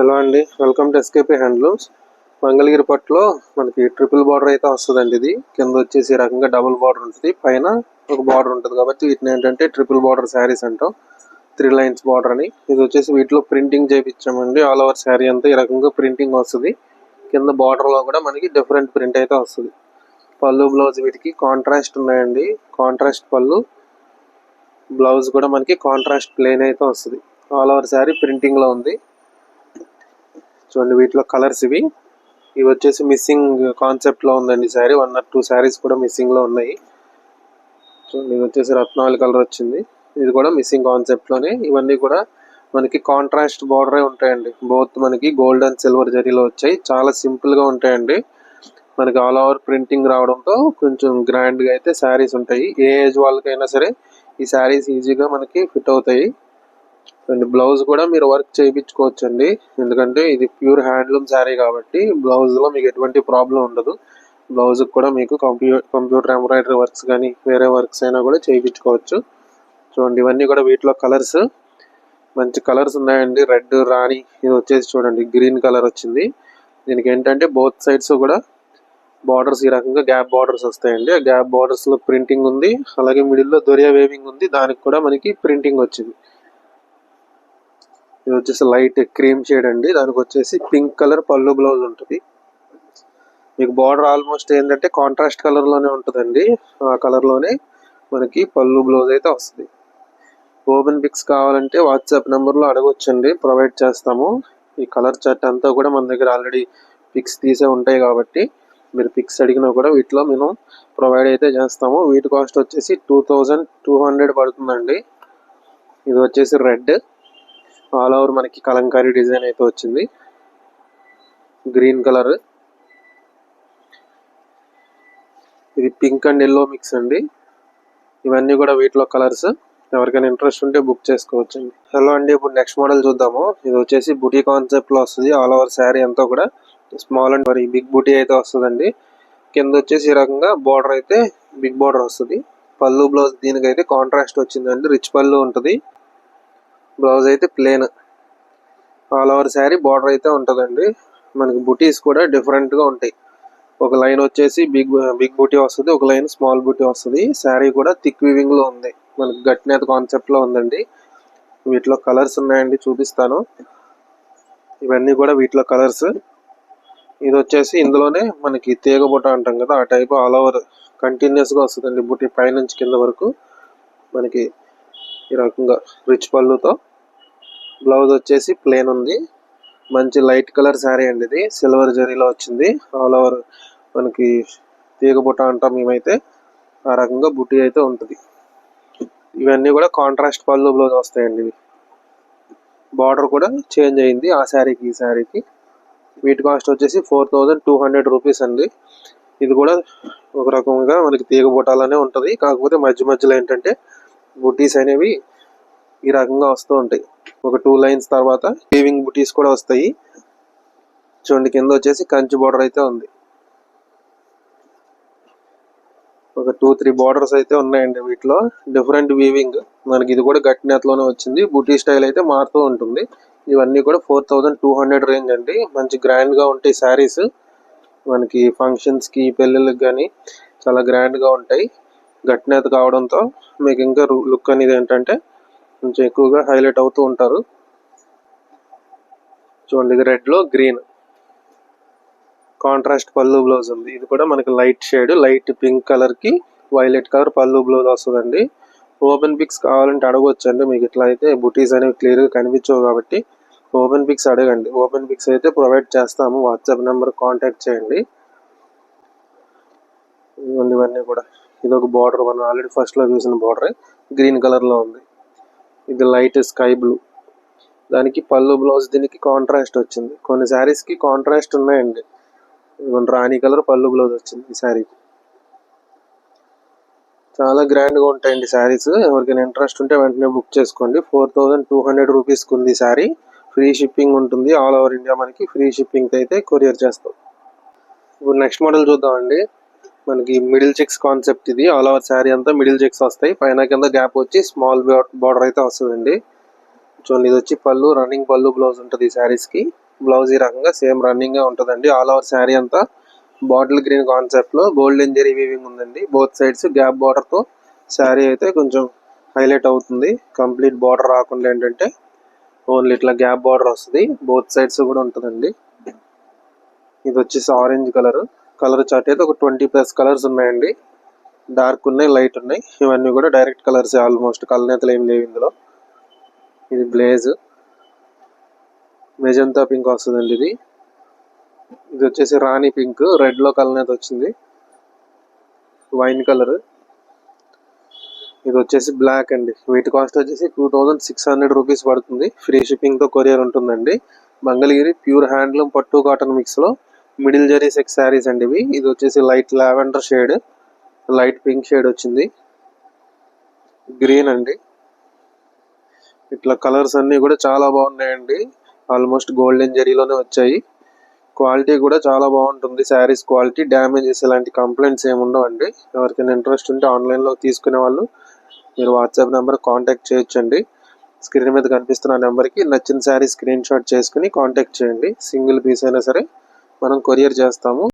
Hello అండి. Welcome to SKP handlooms Mangalagiri పట్టులో మనకి ట్రిపుల్ బార్డర్ అయితే వస్తుందండి ఇది. కింద వచ్చేసి రకంగా డబుల్ బార్డర్ ఉంటుంది. పైన ఒక బార్డర్ ఉంటుంది కాబట్టి వీటిని ఏంటంటే ట్రిపుల్ బార్డర్ శారీస్ అంటాం. త్రీ లైన్స్ బార్డర్ అని. ఇది వచ్చేసి వీటిలో ప్రింటింగ్ చేయించామండి ఆల్ ఓవర్ శారీ అంతా ఈ రకంగా ప్రింటింగ్ వస్తుంది. కింద బార్డర్లో కూడా మనకి డిఫరెంట్ ప్రింట్ అయితే వస్తుంది. పళ్ళు బ్లౌజ్ వీటికి కాంట్రాస్ట్ ఉన్నాయండి. కాంట్రాస్ట్ పళ్ళు బ్లౌజ్ కూడా మనకి కాంట్రాస్ట్ ప్లేన్ అయితే వస్తుంది. ఆల్ ఓవర్ శారీ ప్రింటింగ్లో ఉంది. చూడండి వీటిలో కలర్స్ ఇవి. ఇవి వచ్చేసి మిస్సింగ్ కాన్సెప్ట్లో ఉందండి sari. One or two saris కూడా మిస్సింగ్లో ఉన్నాయి. చూడండి ఇది వచ్చేసి రత్నావళి కలర్ వచ్చింది. ఇది కూడా మిస్సింగ్ కాన్సెప్ట్లోనే ఇవన్నీ కూడా మనకి కాంట్రాస్ట్ బార్డరే ఉంటాయండి. బోత్ మనకి గోల్డ్ అండ్ సిల్వర్ జరీలో వచ్చాయి. చాలా సింపుల్గా ఉంటాయండి. మనకి ఆల్ ఓవర్ ప్రింటింగ్ రావడంతో కొంచెం గ్రాండ్గా అయితే శారీస్ ఉంటాయి. ఏ ఏజ్ వాళ్ళకైనా సరే ఈ శారీస్ ఈజీగా మనకి ఫిట్ అవుతాయి. అండ్ బ్లౌజ్ కూడా మీరు వర్క్ చేయించుకోవచ్చు అండి ఎందుకంటే ఇది ప్యూర్ హ్యాండ్లూమ్ శారీ కాబట్టి బ్లౌజ్లో మీకు ఎటువంటి ప్రాబ్లం ఉండదు. బ్లౌజ్ కూడా మీకు కంప్యూ కంప్యూటర్ ఎంబ్రాయిడరీ వర్క్స్ కానీ వేరే వర్క్స్ అయినా కూడా చేయించుకోవచ్చు. చూడండి ఇవన్నీ కూడా వీటిలో కలర్స్. మంచి కలర్స్ ఉన్నాయండి. రెడ్ రాణి ఇది వచ్చేసి చూడండి గ్రీన్ కలర్ వచ్చింది. దీనికి ఏంటంటే బోత్ సైడ్స్ కూడా బార్డర్స్ ఈ రకంగా గ్యాప్ బార్డర్స్ వస్తాయండి. ఆ గ్యాప్ బార్డర్స్లో ప్రింటింగ్ ఉంది. అలాగే మిడిల్లో దొరియా వేవింగ్ ఉంది. దానికి కూడా మనకి ప్రింటింగ్ వచ్చింది. ఇది వచ్చేసి లైట్ క్రీమ్ షేడ్ అండి. దానికి వచ్చేసి పింక్ కలర్ పళ్ళు బ్లౌజ్ ఉంటుంది. మీకు బార్డర్ ఆల్మోస్ట్ ఏంటంటే కాంట్రాస్ట్ కలర్లోనే ఉంటుందండి. ఆ కలర్లోనే మనకి పళ్ళు బ్లౌజ్ అయితే వస్తుంది. ఓపెన్ పిక్స్ కావాలంటే వాట్సాప్ నెంబర్లో అడగొచ్చండి. ప్రొవైడ్ చేస్తాము. ఈ కలర్ చార్ట్ అంతా కూడా మన దగ్గర ఆల్రెడీ పిక్స్ తీసే ఉంటాయి కాబట్టి మీరు పిక్స్ అడిగినా కూడా వీటిలో మేము ప్రొవైడ్ అయితే చేస్తాము. వీటి కాస్ట్ వచ్చేసి టూ థౌజండ్ టూ హండ్రెడ్ పడుతుందండి. ఇది వచ్చేసి రెడ్. ఆల్ ఓవర్ మనకి కలంకారీ డిజైన్ అయితే వచ్చింది. Green colour. ఇది పింక్ అండ్ ఎల్లో మిక్స్ అండి. ఇవన్నీ కూడా వీటిలో కలర్స్. ఎవరికైనా ఇంట్రెస్ట్ ఉంటే బుక్ చేసుకోవచ్చు హలో అండి ఇప్పుడు నెక్స్ట్ మోడల్ చూద్దాము. ఇది వచ్చేసి బుటీ కాన్సెప్ట్లో వస్తుంది. ఆల్ ఓవర్ శారీ అంతా కూడా స్మాల్ అండ్ మరి బిగ్ బుటీ అయితే వస్తుందండి. కింద వచ్చేసి ఈ రకంగా బార్డర్ అయితే బిగ్ బార్డర్ వస్తుంది. పళ్ళు బ్లౌజ్ దీనికైతే కాంట్రాస్ట్ వచ్చిందండి. రిచ్ పళ్ళు ఉంటుంది. బ్లౌజ్ అయితే plain all over sari border అయితే ఉంటుందండి. మనకి బుటీస్ కూడా డిఫరెంట్గా ఉంటాయి. ఒక లైన్ వచ్చేసి బిగ్ బిగ్ బూటీ వస్తుంది ఒక లైన్ స్మాల్ బూటీ వస్తుంది. శారీ కూడా థిక్ వివింగ్లో ఉంది. మనకి గట్టినేత కాన్సెప్ట్లో ఉందండి. వీటిలో కలర్స్ ఉన్నాయండి చూపిస్తాను. ఇవన్నీ కూడా వీటిలో కలర్స్ ఇది వచ్చేసి ఇందులోనే మనకి తీగ బుట్ట అంటాం కదా ఆ టైప్ ఆల్ ఓవర్ కంటిన్యూస్గా వస్తుందండి బుట్టి పైనుంచి కింద వరకు. మనకి ఈ రకంగా రిచ్ పళ్ళుతో. బ్లౌజ్ వచ్చేసి ప్లేన్ ఉంది. మంచి లైట్ కలర్ శారీ అండి ఇది. సిల్వర్ జరీలో వచ్చింది. ఆల్ ఓవర్ మనకి తీగ బుట్ట అంటాం మేమైతే. ఆ రకంగా బుట్టి అయితే ఉంటుంది. ఇవన్నీ కూడా కాంట్రాస్ట్ పళ్ళు బ్లౌజ్ వస్తాయండి ఇవి. బార్డర్ కూడా చేంజ్ అయింది ఆ శారీకి ఈ శారీకి వీటి కాస్ట్ వచ్చేసి four thousand two hundred rupees అండి. ఇది కూడా ఒక రకంగా మనకి తీగ బుటాలనే ఉంటుంది. కాకపోతే మధ్య మధ్యలో ఏంటంటే బుట్టీస్ అనేవి ఈ రకంగా వస్తూ ఉంటాయి. ఒక టూ లైన్స్ తర్వాత వీవింగ్ బుటీస్ కూడా వస్తాయి. చూడండి కింద వచ్చేసి కంచి బార్డర్ అయితే ఉంది. ఒక టూ త్రీ బార్డర్స్ అయితే ఉన్నాయండి వీటిలో. డిఫరెంట్ వీవింగ్ మనకి ఇది కూడా గట్టినేతలోనే వచ్చింది. బుటీ స్టైల్ అయితే మారుతూ ఉంటుంది. ఇవన్నీ కూడా four thousand two hundred range అండి. మంచి గ్రాండ్గా ఉంటాయి శారీస్ మనకి ఫంక్షన్స్కి పెళ్ళిళ్ళకి కానీ చాలా గ్రాండ్గా ఉంటాయి. గట్టి కావడంతో మీకు ఇంకా లుక్ అనేది ఏంటంటే కొంచెం ఎక్కువగా హైలైట్ అవుతూ ఉంటారు. చూడండి ఇది రెడ్లో గ్రీన్. కాంట్రాస్ట్ పళ్ళు బ్లౌజ్ ఉంది. ఇది కూడా మనకి లైట్ షేడ్ లైట్ పింక్ కలర్కి వైలెట్ కలర్ పళ్ళు బ్లౌజ్ వస్తుందండి. ఓపెన్ పిక్స్ కావాలంటే అడగవచ్చండి మీకు ఇట్లా అయితే బుటీస్ అనేవి క్లియర్గా కనిపించవు కాబట్టి ఓపెన్ పిక్స్ అడగండి. ఓపెన్ పిక్స్ అయితే ప్రొవైడ్ చేస్తాము. వాట్సాప్ నెంబర్ కాంటాక్ట్ చేయండి. ఇవన్నీ కూడా. ఇది ఒక బార్డర్. మనం ఆల్రెడీ ఫస్ట్లో చూసిన బార్డర్. గ్రీన్ కలర్లో ఉంది. ఇది లైట్ స్కై బ్లూ. దానికి పళ్ళు బ్లౌజ్ దీనికి కాంట్రాస్ట్ వచ్చింది. కొన్ని శారీస్కి కాంట్రాస్ట్ ఉన్నాయండి. రాణి కలర్ పళ్ళు బ్లౌజ్ వచ్చింది ఈ శారీకి. చాలా గ్రాండ్గా ఉంటాయండి శారీస్. ఎవరికైనా ఇంట్రెస్ట్ ఉంటే వెంటనే బుక్ చేసుకోండి. ఫోర్ థౌసండ్ టూ హండ్రెడ్ రూపీస్కి ఉంది శారీ. ఫ్రీ షిప్పింగ్ ఉంటుంది. ఆల్ ఓవర్ ఇండియా మనకి ఫ్రీ షిప్పింగ్ అయితే కొరియర్ చేస్తాం. ఇప్పుడు నెక్స్ట్ మోడల్ చూద్దామండి. మనకి మిడిల్ చెక్స్ కాన్సెప్ట్ ఇది. ఆల్ ఓవర్ శారీ అంతా మిడిల్ చెక్స్ వస్తాయి. పైన కింద గ్యాప్ వచ్చి స్మాల్ బార్డర్ అయితే వస్తుందండి. చూడండి ఇది వచ్చి పళ్ళు రన్నింగ్ పళ్ళు బ్లౌజ్ ఉంటుంది ఈ శారీస్కి బ్లౌజ్ ఈ రకంగా సేమ్ రన్నింగ్గా ఉంటుందండి. ఆల్ ఓవర్ శారీ అంతా బాటిల్ గ్రీన్ కాన్సెప్ట్లో గోల్డ్ గోల్డెన్ జెరీ వీవింగ్ ఉందండి. బోత్ సైడ్స్ గ్యాప్ బార్డర్తో శారీ అయితే కొంచెం హైలైట్ అవుతుంది. కంప్లీట్ బార్డర్ రాకుండా ఏంటంటే ఓన్లీ ఇట్లా గ్యాప్ బార్డర్ వస్తుంది. బోత్ సైడ్స్ కూడా ఉంటుందండి. ఇది వచ్చేసి ఆరెంజ్ కలర్ కలర్ చార్ట్ అయితే ఒక ట్వంటీ ప్లస్ కలర్స్ ఉన్నాయండి. డార్క్ ఉన్నాయి లైట్ ఉన్నాయి. ఇవన్నీ కూడా డైరెక్ట్ కలర్స్ ఆల్మోస్ట్ కలనేతలు ఏం లేవు ఇందులో. ఇది బ్లేజ్. మెజంతా పింక్ వస్తుందండి ఇది. ఇది వచ్చేసి రాణి పింక్. రెడ్లో కలనేత వచ్చింది. Wine colour. ఇది వచ్చేసి బ్లాక్ అండి. వీటి కాస్ట్ వచ్చేసి two thousand six hundred rupees పడుతుంది. ఫ్రీ షిప్పింగ్తో కొరియర్ ఉంటుందండి. మంగళగిరి ప్యూర్ హ్యాండ్లూమ్ పట్టు కాటన్ మిక్స్లో మిడిల్ జరీ సెక్స్ శారీస్ అండి ఇవి. ఇది వచ్చేసి light lavender shade light pink shade వచ్చింది. గ్రీన్ అండి. ఇట్లా కలర్స్ అన్నీ కూడా చాలా బాగున్నాయండి. ఆల్మోస్ట్ గోల్డెన్ జరీలోనే వచ్చాయి. క్వాలిటీ కూడా చాలా బాగుంటుంది. శారీస్ క్వాలిటీ డ్యామేజెస్ ఇలాంటి కంప్లైంట్స్ ఏమి ఉండవండి ఎవరికైనా ఇంట్రెస్ట్ ఉంటే ఆన్లైన్లో తీసుకునే వాళ్ళు మీరు వాట్సాప్ నెంబర్ కాంటాక్ట్ చేయొచ్చండి. స్క్రీన్ మీద కనిపిస్తున్న నెంబర్కి నచ్చిన శారీ స్క్రీన్ షాట్ చేసుకుని కాంటాక్ట్ చేయండి. సింగిల్ పీస్ అయినా సరే మనం కొరియర్ చేస్తాము.